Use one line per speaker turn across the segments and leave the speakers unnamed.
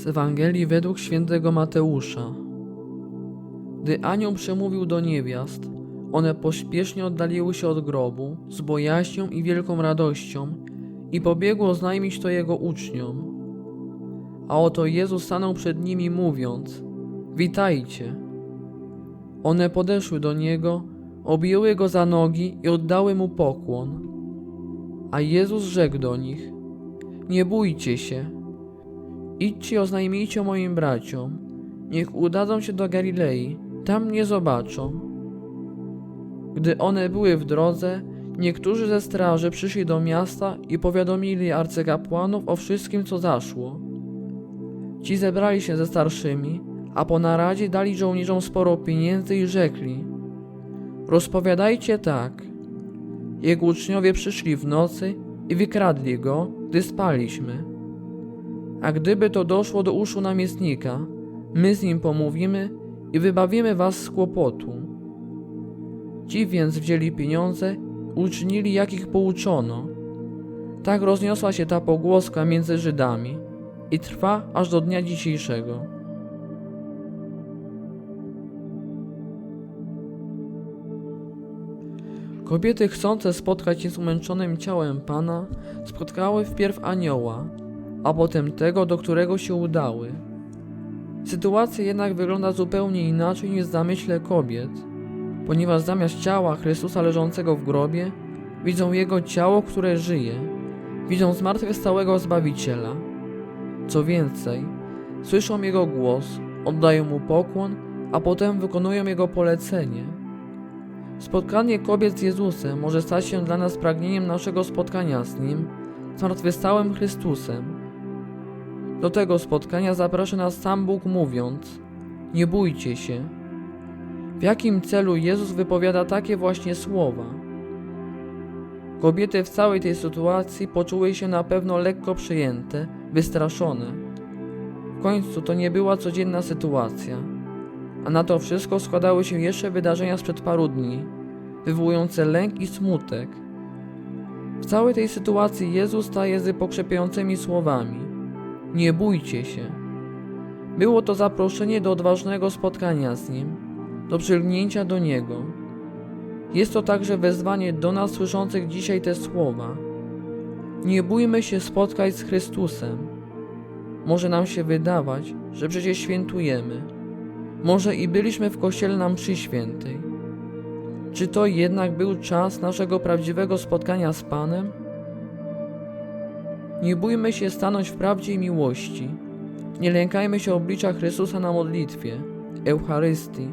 Z Ewangelii według świętego Mateusza. Gdy anioł przemówił do niewiast, one pośpiesznie oddaliły się od grobu z bojaźnią i wielką radością i pobiegło oznajmić to jego uczniom. A oto Jezus stanął przed nimi mówiąc: Witajcie. One podeszły do niego, objęły go za nogi i oddały mu pokłon. A Jezus rzekł do nich: Nie bójcie się. Idźcie oznajmijcie moim braciom. Niech udadzą się do Galilei, tam mnie zobaczą. Gdy one były w drodze, niektórzy ze straży przyszli do miasta i powiadomili arcykapłanów o wszystkim, co zaszło. Ci zebrali się ze starszymi, a po naradzie dali żołnierzom sporo pieniędzy i rzekli: Rozpowiadajcie tak. Jego uczniowie przyszli w nocy i wykradli go, gdy spaliśmy. A gdyby to doszło do uszu namiestnika, my z nim pomówimy i wybawimy was z kłopotu. Ci więc wzięli pieniądze i uczynili, jak ich pouczono. Tak rozniosła się ta pogłoska między Żydami i trwa aż do dnia dzisiejszego. Kobiety chcące spotkać się z umęczonym ciałem Pana spotkały wpierw anioła, a potem tego, do którego się udały. Sytuacja jednak wygląda zupełnie inaczej niż w zamyśle kobiet, ponieważ zamiast ciała Chrystusa leżącego w grobie, widzą Jego ciało, które żyje, widzą zmartwychwstałego Zbawiciela. Co więcej, słyszą Jego głos, oddają Mu pokłon, a potem wykonują Jego polecenie. Spotkanie kobiet z Jezusem może stać się dla nas pragnieniem naszego spotkania z Nim, zmartwychwstałym Chrystusem. Do tego spotkania zaprasza nas sam Bóg mówiąc: Nie bójcie się. W jakim celu Jezus wypowiada takie właśnie słowa? Kobiety w całej tej sytuacji poczuły się na pewno lekko przejęte, wystraszone. W końcu to nie była codzienna sytuacja, a na to wszystko składały się jeszcze wydarzenia sprzed paru dni, wywołujące lęk i smutek. W całej tej sytuacji Jezus staje z pokrzepiającymi słowami: Nie bójcie się. Było to zaproszenie do odważnego spotkania z Nim, do przylgnięcia do Niego. Jest to także wezwanie do nas słyszących dzisiaj te słowa. Nie bójmy się spotkać z Chrystusem. Może nam się wydawać, że przecież świętujemy. Może i byliśmy w kościele na mszy świętej. Czy to jednak był czas naszego prawdziwego spotkania z Panem? Nie bójmy się stanąć w prawdzie i miłości. Nie lękajmy się oblicza Chrystusa na modlitwie, Eucharystii.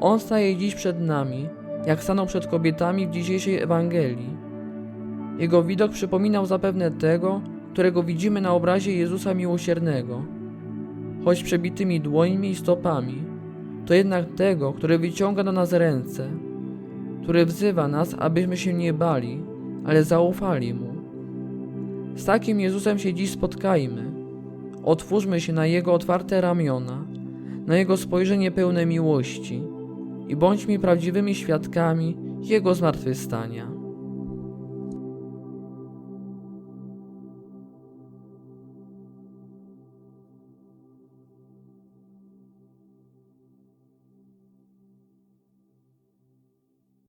On staje dziś przed nami, jak stanął przed kobietami w dzisiejszej Ewangelii. Jego widok przypominał zapewne tego, którego widzimy na obrazie Jezusa Miłosiernego. Choć przebitymi dłońmi i stopami, to jednak tego, który wyciąga do nas ręce, który wzywa nas, abyśmy się nie bali, ale zaufali Mu. Z takim Jezusem się dziś spotkajmy. Otwórzmy się na Jego otwarte ramiona, na Jego spojrzenie pełne miłości i bądźmy prawdziwymi świadkami Jego zmartwychwstania.